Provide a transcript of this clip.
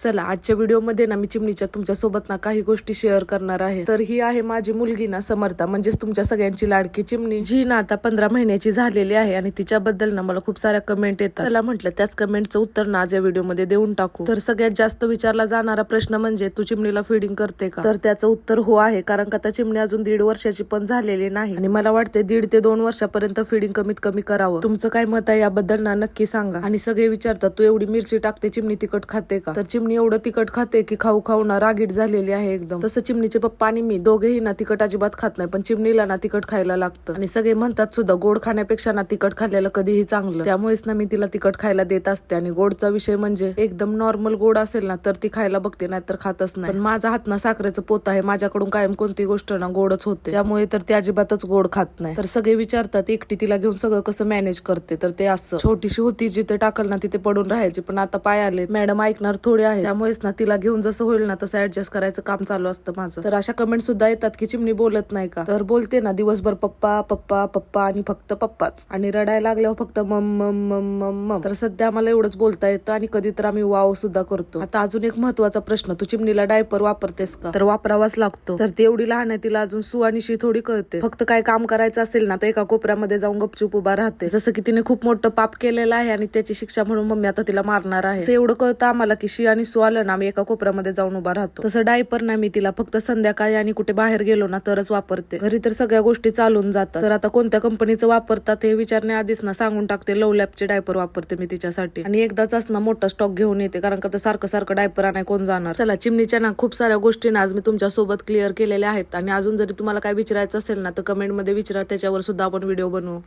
चला आजच्या व्हिडिओमध्ये ना मी चिमणीच्या तुमच्यासोबत ना काही गोष्टी शेअर करणार आहे. तर ही आहे माझी मुलगी ना समर्था. म्हणजेच तुमच्या सगळ्यांची लाडकी चिमणी. जी ना आता पंधरा महिन्याची झालेली आहे आणि तिच्याबद्दल ना मला खूप साऱ्या कमेंट येतात. त्याला म्हटलं त्याच कमेंटचं उत्तर ना आज या व्हिडिओमध्ये देऊन टाकू. तर सगळ्यात जास्त विचारला जाणारा प्रश्न म्हणजे तू चिमणीला फिडिंग करते का? तर त्याचं उत्तर हो आहे कारण का आता चिमणी अजून दीड वर्षाची पण झालेली नाही. आणि मला वाटते दीड ते दोन वर्षापर्यंत फिडिंग कमीत कमी करावं. तुमचं काय मत आहे याबद्दल ना नक्की सांगा. आणि सगळे विचारतात तू एवढी मिरची टाकते चिमणी तिखट खाते का? तर चिमणी एवढं तिखट खाते की खाऊ खाऊ ना रागीट झालेली आहे एकदम. तसं चिमणीचे पप्पा आणि मी दोघेही ना तिखट अजिबात खात नाही पण चिमणीला ना तिखट खायला लागतं. आणि सगळे म्हणतात सुद्धा गोड खाण्यापेक्षा ना तिखट खाल्लेलं कधीही चांगलं. त्यामुळेच ना मी तिला तिखट खायला देत असते. आणि गोडचा विषय म्हणजे एकदम नॉर्मल गोड असेल ना तर ती खायला बघते नाही तर खातच नाही. पण माझा हात ना साखरेचं पोत आहे. माझ्याकडून कायम कोणती गोष्ट ना गोडच होते. त्यामुळे तर ती अजिबातच गोड खात नाही. तर सगळे विचारतात एकटी तिला घेऊन सगळं कसं मॅनेज करते? तर ते असं. छोटीशी होती जिथे टाकल ना तिथे पडून राहायची पण आता पाय आले मॅडम ऐकणार थोडे आहे त्यामुळेच ना तिला घेऊन जसं होईल ना तसं ऍडजस्ट करायचं काम चालू असतं माझं. तर अशा कमेंट सुद्धा येतात की चिमणी बोलत नाही का? तर बोलते ना दिवसभर पप्पा पप्पा पप्पा आणि फक्त पप्पाच. आणि रडायला लागल्यावर फक्त मम मम मम मम मम. तर सध्या आम्हाला एवढंच बोलता येतं आणि कधी तर आम्ही वाव सुद्धा करतो. आता अजून एक महत्त्वाचा प्रश्न तू चिमणीला डायपर वापरतेस का? तर वापरावाच लागतो. तर ती एवढी लहान आहे तिला अजून सु आणि शी थोडी कळते. फक्त काय काम करायचं असेल ना तर एका कोपऱ्यामध्ये जाऊन गपचूप उभा राहते. जसं की तिने खूप मोठं पाप केलेलं आहे आणि त्याची शिक्षा म्हणून मम्मी आता तिला मारणार आहे. एवढं कळतं आम्हाला की शी आणि मी आलं ना आम्ही एका कोपऱ्यामध्ये जाऊन उभा राहतो. तसं डायपर नाही मी तिला फक्त संध्याकाळी आणि कुठे बाहेर गेलो ना तरच वापरते. घरी तर सगळ्या गोष्टी चालून जातात. तर आता कोणत्या कंपनीचं वापरतात हे विचारण्याआधीच ना सांगून टाकते. लव लॅबचे डायपर वापरते मी तिच्यासाठी. आणि एकदाच ना मोठा स्टॉक घेऊन येते कारण का तर सारखं सारखं डायपर आणाय कोण जाणार? चला चिमणीच्या ना खूप साऱ्या गोष्टी ना आज मी तुमच्यासोबत क्लिअर केलेल्या आहेत. आणि अजून जरी तुम्हाला काय विचारायचं असेल ना तर कमेंटमध्ये विचारा. त्याच्यावर सुद्धा आपण व्हिडिओ बनवू.